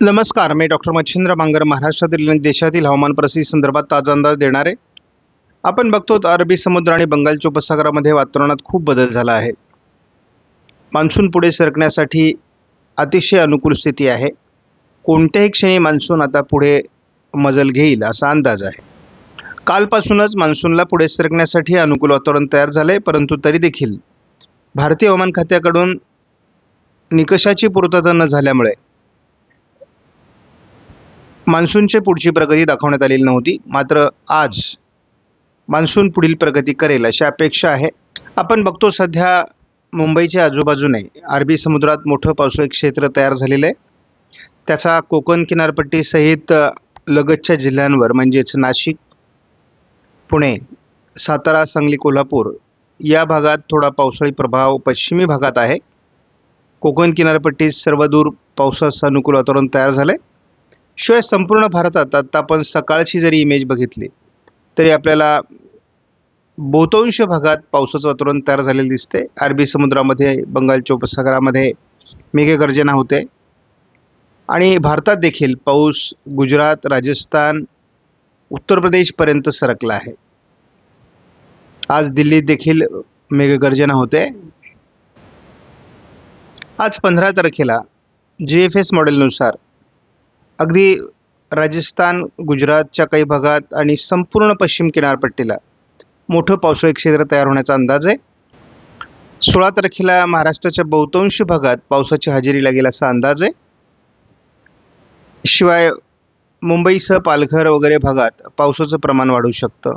नमस्कार मी डॉक्टर मच्छिंद्र मांगर महाराष्ट्रातील आणि देशातील हवामान परिस्थिती संदर्भात ताजा अंदाज देणार. आहे आपण बघतो अरबी समुद्र आणि बंगालच्या उपसागरामध्ये वातावरणात खूप बदल झाला आहे. मान्सून पुढे सरकण्यासाठी अतिशय अनुकूल स्थिती आहे. कोणत्याही क्षणी मान्सून आता पुढे मजल घेईल असा अंदाज आहे. कालपासूनच मान्सूनला पुढे सरकण्यासाठी अनुकूल वातावरण तयार झालं आहे परंतु तरी देखील भारतीय हवामान खात्याकडून निकषाची पूर्तता न झाल्यामुळे मान्सूनचे पुढची प्रगती दाखवण्यात आलेली नव्हती. मात्र आज मान्सून पुढील प्रगती करेल अशी अपेक्षा आहे. आपण बघतो सध्या मुंबईच्या आजूबाजूने अरबी समुद्रात मोठं पावसाळी क्षेत्र तयार झालेलं आहे. त्याचा कोकण किनारपट्टीसहित लगतच्या जिल्ह्यांवर म्हणजेच नाशिक पुणे सातारा सांगली कोल्हापूर या भागात थोडा पावसाळी प्रभाव पश्चिमी भागात आहे. कोकण किनारपट्टीत सर्वदूर पावसाचं अनुकूल वातावरण तयार झालं आहे शिवाय संपूर्ण भारतात आत्ता आपण सकाळची जरी इमेज बघितली तरी आपल्याला बहुतांश भागात पावसाचं वातावरण तयार झालेलं दिसते अरबी समुद्रामध्ये बंगालच्या उपसागरामध्ये मेघगर्जना होते. आणि भारतात देखील पाऊस गुजरात राजस्थान उत्तर प्रदेशपर्यंत सरकला आहे. आज दिल्लीत देखील मेघगर्जना होते. आज पंधरा तारखेला जी एफ एस मॉडेलनुसार अगदी राजस्थान गुजरातच्या काही भागात आणि संपूर्ण पश्चिम किनारपट्टीला मोठं पावसाळी क्षेत्र तयार होण्याचा अंदाज आहे. सोळा तारखेला महाराष्ट्राच्या बहुतांश भागात पावसाची हजेरी लागेल असा अंदाज आहे. शिवाय मुंबईसह पालघर वगैरे भागात पावसाचं प्रमाण वाढू शकतं.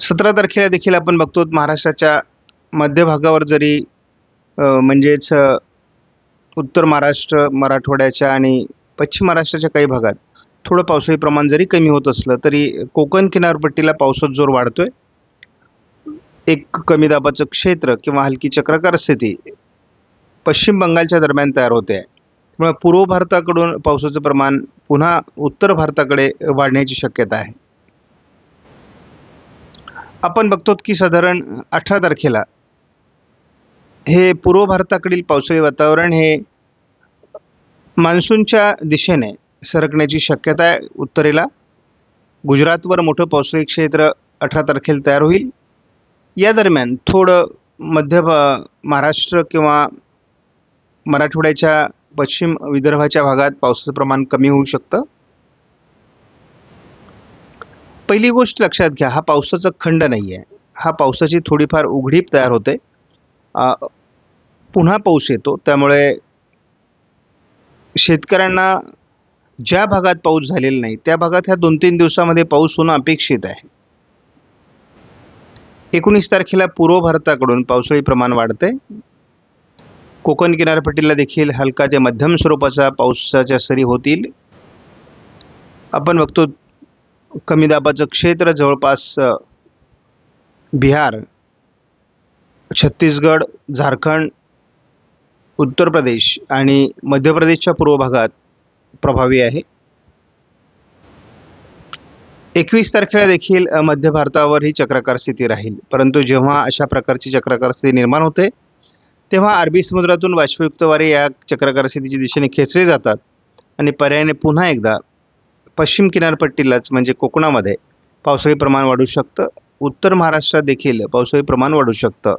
सतरा तारखेला देखील आपण बघतो महाराष्ट्राच्या मध्य भागावर जरी म्हणजेच उत्तर महाराष्ट्र मराठवाड्याच्या आणि पश्चिम महाराष्ट्राच्या काही भागात थोडं पावसाळी प्रमाण जरी कमी होत असलं तरी कोकण किनारपट्टीला पावसाचा जोर वाढतोय. एक कमी दाबाचं क्षेत्र किंवा हलकी चक्राकार स्थिती पश्चिम बंगालच्या दरम्यान तयार होते. आहे त्यामुळे पूर्व भारताकडून पावसाचं प्रमाण पुन्हा उत्तर भारताकडे वाढण्याची शक्यता आहे. आपण बघतो की साधारण अठरा तारखेला हे पूर्व भारताकडील पावसाळी वातावरण हे मान्सूनच्या दिशेने सरकण्याची शक्यता आहे उत्तरेला. गुजरातवर मोठं पावसाळी क्षेत्र अठरा तारखेला तयार होईल. या दरम्यान थोडं मध्य भा- महाराष्ट्र किंवा मराठवाड्याच्या पश्चिम विदर्भाच्या भागात पावसाचं प्रमाण कमी होऊ शकतं. पहिली गोष्ट लक्षात घ्या हा पावसाचा खंड नाही आहे हा पावसाची थोडीफार उघडीप तयार होते. पुन्हा पाऊस येतो. त्यामुळे शेतकऱ्यांना ज्या भागात पाऊस झालेला नाही त्या भागात ह्या दोन तीन दिवसामध्ये पाऊस होणं अपेक्षित आहे. एकोणीस तारखेला पूर्व भारताकडून पावसाळी प्रमाण वाढते कोकण किनारपट्टीला देखील हलका ते मध्यम स्वरूपाचा पावसाच्या सरी होतील. आपण बघतो कमी दाबाचं क्षेत्र जवळपास बिहार छत्तीसगड झारखंड उत्तर प्रदेश आणि मध्य प्रदेशच्या पूर्व भागात प्रभावी आहे. एकवीस तारखेला देखील मध्य भारतावर ही चक्राकार स्थिती राहील. परंतु जेव्हा अशा प्रकारची चक्राकार स्थिती निर्माण होते तेव्हा अरबी समुद्रातून वाष्पयुक्त वारे या चक्राकार स्थितीच्या दिशेने खेचले जातात आणि पर्यायाने पुन्हा एकदा पश्चिम किनारपट्टीलाच म्हणजे कोकणामध्ये पावसाळी प्रमाण वाढू शकतं. उत्तर महाराष्ट्रात देखील पावसाळी प्रमाण वाढू शकतं.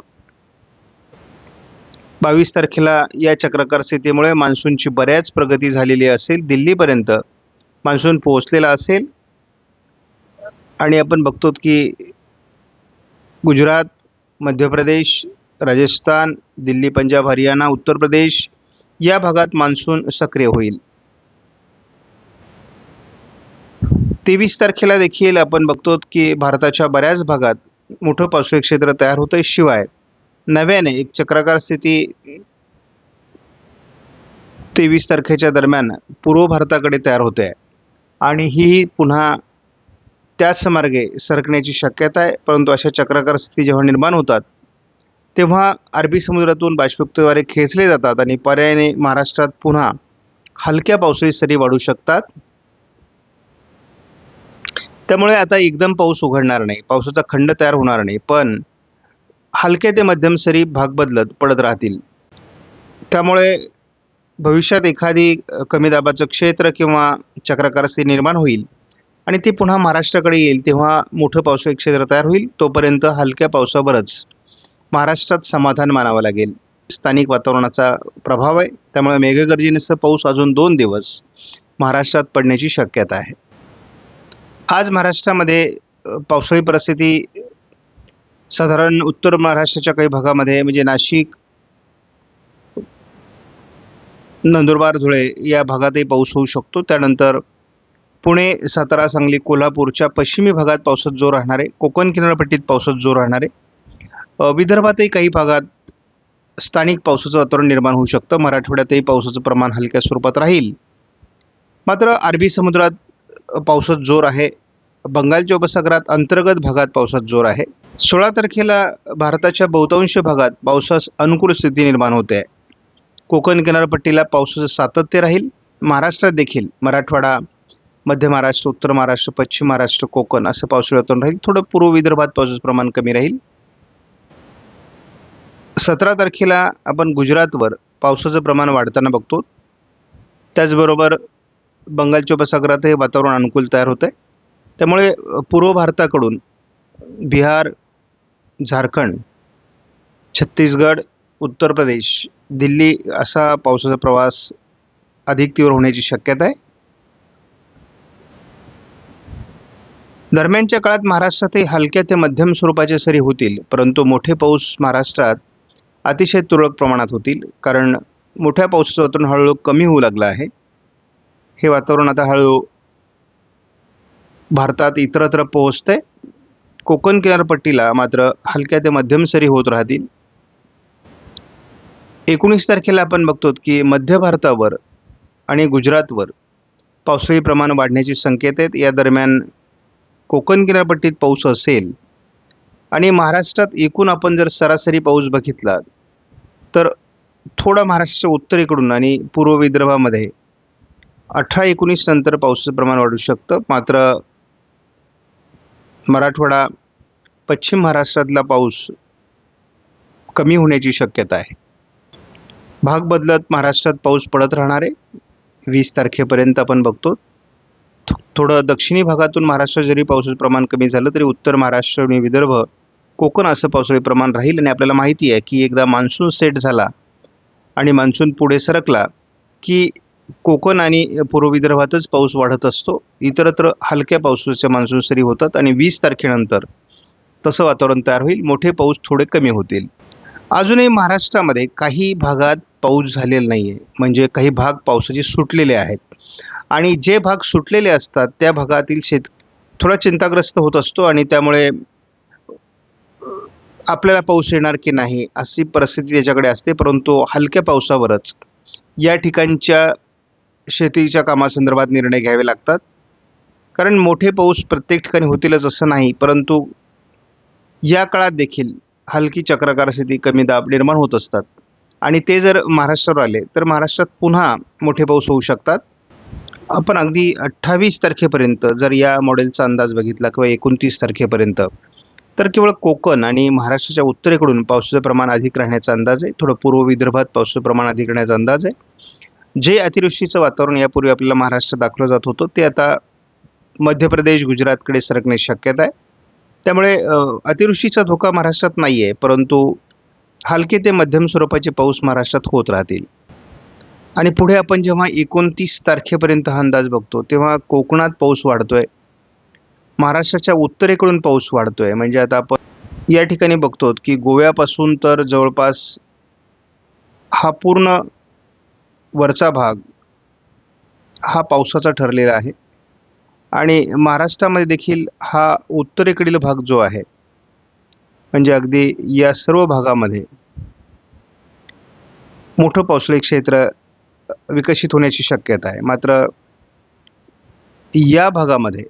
बावीस तारखेला या चक्राकार स्थितीमुळे मान्सूनची बऱ्याच प्रगती झालेली असेल दिल्लीपर्यंत मान्सून पोहोचलेला असेल. आणि आपण बघतो की गुजरात मध्य प्रदेश राजस्थान दिल्ली पंजाब हरियाणा उत्तर प्रदेश या भागात मान्सून सक्रिय होईल. तेवीस तारखेला देखील आपण बघतो की भारताच्या बऱ्याच भागात मोठं पावसाळी क्षेत्र तयार होतं शिवाय नव्याने एक चक्राकार स्थिती तेवीस तारखेच्या दरम्यान पूर्व भारताकडे तयार होते आणि ही पुन्हा त्याच मार्गे सरकण्याची शक्यता आहे परंतु अशा चक्राकार स्थिती जेव्हा निर्माण होतात तेव्हा अरबी समुद्रातून बाष्पयुक्तद्वारे खेचले जातात आणि पर्यायाने महाराष्ट्रात पुन्हा हलक्या पावसाळी सरी वाढू शकतात. त्यामुळे आता एकदम पाऊस उघडणार नाही पावसाचा खंड तयार होणार नाही पण हलके ते मध्यम सरी भाग बदलत पडत राहतील. त्यामुळे भविष्यात एखादी कमी दाबाचं क्षेत्र किंवा चक्राकार स्थिती निर्माण होईल आणि ती पुन्हा महाराष्ट्राकडे येईल तेव्हा मोठं पावसाळी क्षेत्र तयार होईल तोपर्यंत हलक्या पावसावरच महाराष्ट्रात समाधान मानावं लागेल. स्थानिक वातावरणाचा प्रभाव आहे त्यामुळे मेघगर्जनेसह पाऊस अजून दोन दिवस महाराष्ट्रात पडण्याची शक्यता आहे. आज महाराष्ट्रामध्ये पावसाळी परिस्थिती साधारण उत्तर महाराष्ट्राच्या काही भागामध्ये म्हणजे नाशिक नंदुरबार धुळे या भागातही पाऊस होऊ शकतो. त्यानंतर पुणे सातारा सांगली कोल्हापूरच्या पश्चिमी भागात पावसात जोर राहणार आहे. कोकण किनारपट्टीत पावसात जोर राहणार आहे. विदर्भातही काही भागात स्थानिक पावसाचं वातावरण निर्माण होऊ शकतं. मराठवाड्यातही पावसाचं प्रमाण हलक्या स्वरूपात राहील. मात्र अरबी समुद्रात पावसात जोर आहे. बंगालच्या उपसागरात अंतर्गत भागात पावसात जोर आहे. सोळा तारखेला भारताच्या बहुतांश भागात पावसास अनुकूल स्थिती निर्माण होते. आहे कोकण किनारपट्टीला पावसाचं सातत्य राहील. महाराष्ट्रात देखील मराठवाडा मध्य महाराष्ट्र उत्तर महाराष्ट्र पश्चिम महाराष्ट्र कोकण असं पावसाळी वातावरण राहील. थोडं पूर्व विदर्भात पावसाचं प्रमाण कमी राहील. सतरा तारखेला आपण गुजरातवर पावसाचं प्रमाण वाढताना बघतो. त्याचबरोबर बंगालच्या उपसागरातही वातावरण अनुकूल तयार होतं आहे त्यामुळे पूर्व भारताकडून बिहार झारखंड छत्तीसगड उत्तर प्रदेश दिल्ली असा पावसाचा प्रवास अधिक तीव्र होण्याची शक्यता आहे. दरम्यानच्या काळात महाराष्ट्रातही हलक्या ते मध्यम स्वरूपाचे सरी होतील परंतु मोठे पाऊस महाराष्ट्रात अतिशय तुरळक प्रमाणात होतील कारण मोठ्या पावसाचं वातावरण हळूहळू कमी होऊ लागलं आहे. हे वातावरण आता हळूहळू भारतात इतरत्र पोहोचते. कोकण किनारपट्टीला मात्र हलक्या ते मध्यम सरी होत राहतील. एकोणीस तारखेला आपण बघतो की मध्य भारतावर आणि गुजरातवर पावसाळी प्रमाण वाढण्याचे संकेत आहेत. या दरम्यान कोकण किनारपट्टीत पाऊस असेल आणि महाराष्ट्रात एकूण आपण जर सरासरी पाऊस बघितला तर थोडा महाराष्ट्राच्या उत्तरेकडून आणि पूर्व विदर्भामध्ये अठरा एकोणीस नंतर पावसाचं प्रमाण वाढू शकतं. मात्र मराठवाडा पश्चिम महाराष्ट्रातला पाऊस कमी होण्याची शक्यता आहे. भाग बदलत महाराष्ट्रात पाऊस पडत राहणार आहे. वीस तारखेपर्यंत आपण बघतो. थोडं दक्षिणी भागातून महाराष्ट्रात जरी पावसाचं प्रमाण कमी झालं तरी उत्तर महाराष्ट्र आणि विदर्भ कोकण असं पावसाळी प्रमाण राहील आणि आपल्याला माहिती आहे की एकदा मान्सून सेट झाला आणि मान्सून पुढे सरकला की कोकण आणि पूर्व विदर्भातच पाऊस वाढत असतो. इतरत्र हलक्या पावसाच्या मान्सून सरी होतात आणि वीस तारखेनंतर तसं वातावरण तयार होईल. मोठे पाऊस थोडे कमी होतील. अजूनही महाराष्ट्रामध्ये काही भागात पाऊस झालेला नाही आहे म्हणजे काही भाग पावसाचे सुटलेले आहेत. आणि जे भाग सुटलेले असतात त्या भागातील शेत थोडा चिंताग्रस्त होत असतो आणि त्यामुळे आपल्याला पाऊस येणार की नाही अशी परिस्थिती त्याच्याकडे असते. परंतु हलक्या पावसावरच या ठिकाणच्या शेतीच्या कामासंदर्भात निर्णय घ्यावे लागतात. कारण मोठे पाऊस प्रत्येक ठिकाणी होतीलच असं नाही परंतु या काळात देखील हलकी चक्राकार स्थिती कमी दाब निर्माण होत असतात. आणि ते जर महाराष्ट्रावर आले तर महाराष्ट्रात पुन्हा मोठे पाऊस होऊ शकतात. आपण अगदी अठ्ठावीस तारखेपर्यंत जर या मॉडेलचा अंदाज बघितला किंवा एकोणतीस तारखेपर्यंत तर केवळ कोकण आणि महाराष्ट्राच्या उत्तरेकडून पावसाचं प्रमाण अधिक राहण्याचा अंदाज आहे. थोडं पूर्व विदर्भात पावसाचं प्रमाण अधिक राहण्याचा अंदाज आहे. जे अतिवृष्टीचं वातावरण यापूर्वी आपल्याला महाराष्ट्रात दाखवलं जात होतं ते आता मध्य प्रदेश गुजरातकडे सरकण्याची शक्यता आहे. त्यामुळे अतिवृष्टीचा धोका महाराष्ट्रात नाही आहे परंतु हलके ते मध्यम स्वरूपाचे पाऊस महाराष्ट्रात होत राहतील. आणि पुढे आपण जेव्हा एकोणतीस तारखेपर्यंत हा अंदाज बघतो तेव्हा कोकणात पाऊस वाढतो आहे महाराष्ट्राच्या उत्तरेकडून पाऊस वाढतो आहे म्हणजे आता आपण या ठिकाणी बघतो की गोव्यापासून तर जवळपास हा पूर्ण वरचा भाग हा पावसाचा ठरलेला आहे. आणि महाराष्ट्रामध्ये देखील हा उत्तरेकडील भाग जो आहे म्हणजे अगदी या सर्व भागामध्ये मोठं पावसाळी क्षेत्र विकसित होण्याची शक्यता आहे. मात्र या भागामध्ये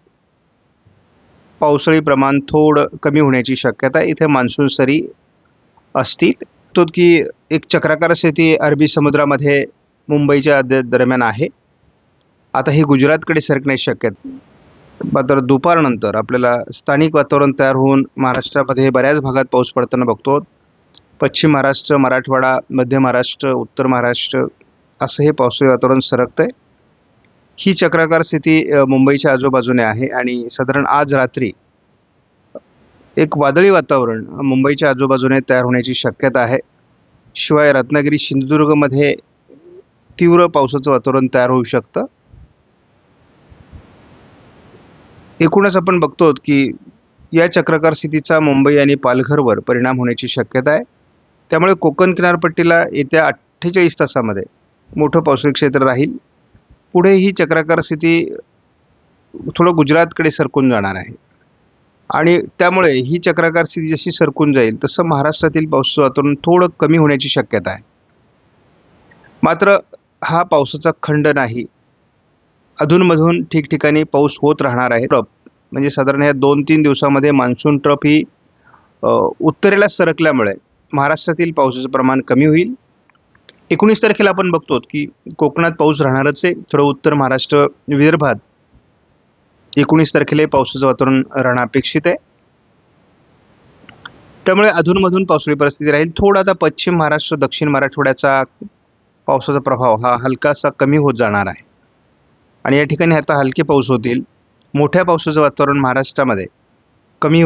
पावसाळी प्रमाण थोडं कमी होण्याची शक्यता आहे. इथे मान्सून सरी असतील. तो की एक चक्राकार स्थिती अरबी समुद्रामध्ये मुंबईच्या दरम्यान आहे. आता हे गुजरातकडे सरकण्याची शक्यता मात्र दुपारनंतर आपल्याला स्थानिक वातावरण तयार होऊन महाराष्ट्रामध्ये बऱ्याच भागात पाऊस पडताना बघतो पश्चिम महाराष्ट्र मराठवाडा मध्य महाराष्ट्र उत्तर महाराष्ट्र असं हे पावसाळी वातावरण सरकतंय. ही चक्राकार स्थिती मुंबईच्या आजूबाजूने आहे आणि साधारण आज रात्री एक वादळी वातावरण मुंबईच्या आजूबाजूने तयार होण्याची शक्यता आहे. शिवाय रत्नागिरी सिंधुदुर्गमध्ये तीव्र पावसाचं वातावरण तयार होऊ शकतं. एकूणच आपण बघतो की या चक्राकार स्थितीचा मुंबई आणि पालघरवर परिणाम होण्याची शक्यता आहे. त्यामुळे कोकण किनारपट्टीला येत्या अठ्ठेचाळीस तासामध्ये मोठं पावसाळी क्षेत्र राहील. पुढे ही चक्राकार स्थिती थोडं गुजरातकडे सरकून जाणार आहे. आणि त्यामुळे ही चक्राकार स्थिती जशी सरकून जाईल तसं महाराष्ट्रातील पावसाचं वातावरण थोडं कमी होण्याची शक्यता आहे. मात्र हा पावसाचा खंड नाही. अधूनमधून ठिकठिकाणी पाऊस होत राहणार आहे. ट्रप म्हणजे साधारण ह्या दोन तीन दिवसामध्ये मान्सून ट्रप ही उत्तरेला सरकल्यामुळे महाराष्ट्रातील पावसाचं प्रमाण कमी होईल. एकोणीस तारखेला आपण बघतो की कोकणात पाऊस राहणारच आहे. थोडं उत्तर महाराष्ट्र विदर्भात एकोणीस तारखेला पावसाचं वातावरण राहणं अपेक्षित आहे. त्यामुळे अधूनमधून पावसाळी परिस्थिती राहील. थोडा आता पश्चिम महाराष्ट्र दक्षिण मराठवाड्याचा पावसाचा प्रभाव हा हलकासा कमी होत जाणार आहे. आणि या ठिकाणी आता हलके पाऊस होतील. मोठ्या पावसाचं वातावरण महाराष्ट्रामध्ये कमी